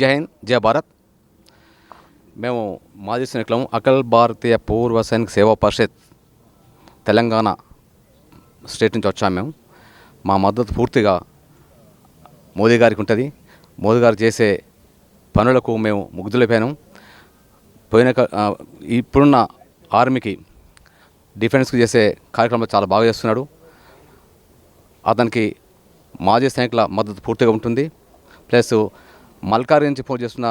జై హింద్ జై భారత్. మేము మాజీ సైనికులం అఖిల భారతీయ పూర్వ సైనిక సేవా పరిషత్ తెలంగాణ స్టేట్ నుంచి వచ్చాము మేము. మా మద్దతు పూర్తిగా మోదీ గారికి ఉంటుంది. మోదీ గారు చేసే పనులకు మేము ముగ్ధులైపోయాము పోయిన ఇప్పుడున్న ఆర్మీకి డిఫెన్స్కి చేసే కార్యక్రమాలు చాలా బాగా చేస్తున్నాడు. అతనికి మాజీ సైనికుల మద్దతు పూర్తిగా ఉంటుంది. ప్లస్ మల్కారి నుంచి పోటీ చేస్తున్న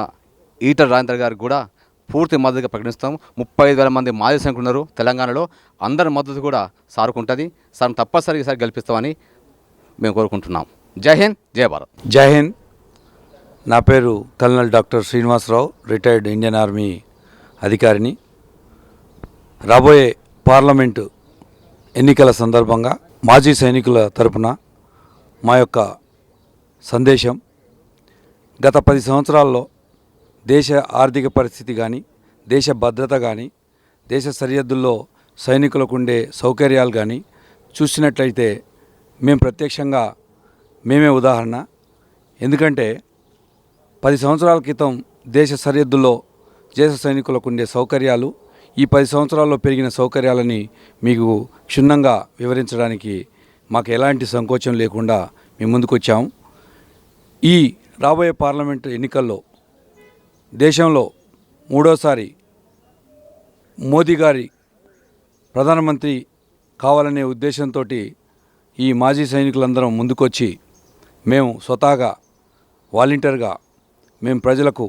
ఈటర్ రాజేంద్ర గారికి కూడా పూర్తి మద్దతుగా ప్రకటిస్తాం ముప్పై ఐదు వేల మంది మాజీ సైనికులు ఉన్నారు తెలంగాణలో. అందరి మద్దతు కూడా సారుకుంటుంది సార్ తప్పనిసరిగా ఈసారి గెలిపిస్తామని మేము కోరుకుంటున్నాం. జై హింద్ జై భారత్. జై హింద్. నా పేరు colonel doctor Srinivasa Rao retired Indian army అధికారిని. రాబోయే పార్లమెంటు ఎన్నికల సందర్భంగా మాజీ సైనికుల తరపున మా యొక్క సందేశం గత పది సంవత్సరాల్లో దేశ ఆర్థిక పరిస్థితి కానీ దేశ భద్రత కానీ దేశ సరిహద్దుల్లో సైనికులకు ఉండే సౌకర్యాలు కానీ చూసినట్లయితే మేము ప్రత్యక్షంగా మేమే ఉదాహరణ. ఎందుకంటే పది సంవత్సరాల క్రితం దేశ సరిహద్దుల్లో దేశ సైనికులకు ఉండే సౌకర్యాలు ఈ పది సంవత్సరాల్లో పెరిగిన సౌకర్యాలని మీకు క్షుణ్ణంగా వివరించడానికి మాకు ఎలాంటి సంకోచం లేకుండా మేము ముందుకొచ్చాము ఈ రాబోయే పార్లమెంటు ఎన్నికల్లో దేశంలో మూడోసారి మోదీ గారి ప్రధానమంత్రి కావాలనే ఉద్దేశంతో ఈ మాజీ సైనికులందరం ముందుకొచ్చి మేము స్వతహాగా వాలంటీర్గా మేము ప్రజలకు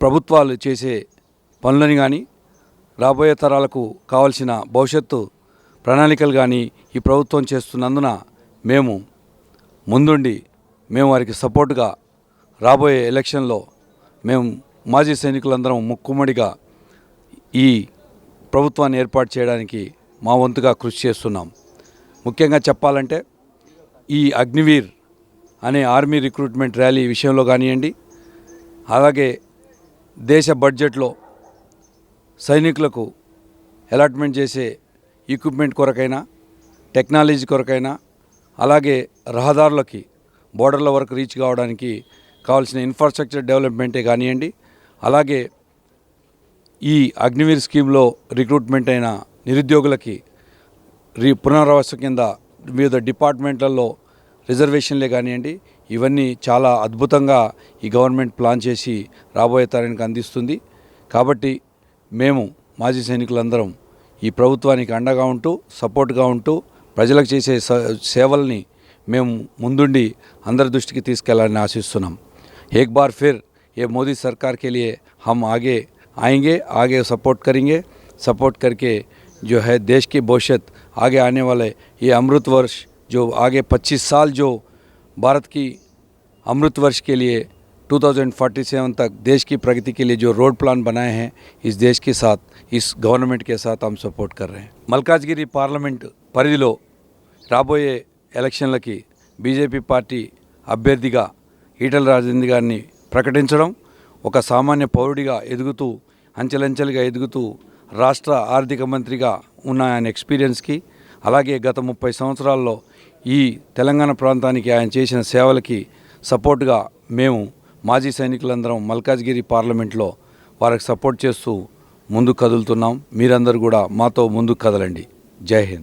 ప్రభుత్వాలు చేసే పనులని కానీ రాబోయే తరాలకు కావలసిన భవిష్యత్తు ప్రణాళికలు కానీ ఈ ప్రభుత్వం చేస్తున్నందున మేము ముందుండి మేము వారికి సపోర్టుగా రాబోయే ఎలక్షన్లో మేము మాజీ సైనికులందరం ముక్కుమ్మడిగా ఈ ప్రభుత్వాన్ని ఏర్పాటు చేయడానికి మా వంతుగా కృషి చేస్తున్నాం. ముఖ్యంగా చెప్పాలంటే ఈ అగ్నివీర్ అనే ఆర్మీ రిక్రూట్మెంట్ ర్యాలీ విషయంలో కానివ్వండి అలాగే దేశ బడ్జెట్లో సైనికులకు అలాట్మెంట్ చేసే ఎక్విప్మెంట్ కొరకైనా టెక్నాలజీ కొరకైనా అలాగే రహదారులకి బోర్డర్ల వరకు రీచ్ కావడానికి కావాల్సిన ఇన్ఫ్రాస్ట్రక్చర్ డెవలప్మెంటే కానివ్వండి అలాగే ఈ అగ్నివీర్ స్కీమ్లో రిక్రూట్మెంట్ అయిన నిరుద్యోగులకి రీ పునరావాస కింద వివిధ డిపార్ట్మెంట్లలో రిజర్వేషన్లే కానివ్వండి ఇవన్నీ చాలా అద్భుతంగా ఈ గవర్నమెంట్ ప్లాన్ చేసి రాబోయే తరానికి అందిస్తుంది. కాబట్టి మేము మాజీ సైనికులందరం ఈ ప్రభుత్వానికి అండగా ఉంటూ సపోర్ట్గా ఉంటూ ప్రజలకు చేసే స- సేవల్ని మేము ముందుండి అందరి దృష్టికి తీసుకెళ్లాలని ఆశిస్తున్నాం एक बार फिर ये मोदी सरकार के लिए हम आगे आएंगे आगे सपोर्ट करेंगे सपोर्ट करके जो है देश की भविष्य आगे आने वाले ये अमृत वर्ष जो आगे 25 साल जो भारत की अमृत वर्ष के लिए 2047 तक देश की प्रगति के लिए जो रोड प्लान बनाए हैं इस देश के साथ इस गवर्नमेंट के साथ हम सपोर्ट कर रहे हैं మల్కాజ్గిరి పార్లమెంట్ పరిధిలో రాబోయే ఎలక్షన్లకి బీజేపీ పార్టీ అభ్యర్థిగా ఈటల రాజేంద్ర గారిని ప్రకటించడం ఒక సామాన్య పౌరుడిగా ఎదుగుతూ అంచెలంచెలుగా ఎదుగుతూ రాష్ట్ర ఆర్థిక మంత్రిగా ఉన్న ఆయన ఎక్స్పీరియన్స్కి అలాగే గత ముప్పై సంవత్సరాల్లో ఈ తెలంగాణ ప్రాంతానికి ఆయన చేసిన సేవలకి సపోర్ట్గా మేము మాజీ సైనికులందరం మల్కాజ్గిరి పార్లమెంట్లో వారికి సపోర్ట్ చేస్తూ ముందుకు కదులుతున్నాం. మీరందరూ కూడా మాతో ముందుకు కదలండి. జై హింద్.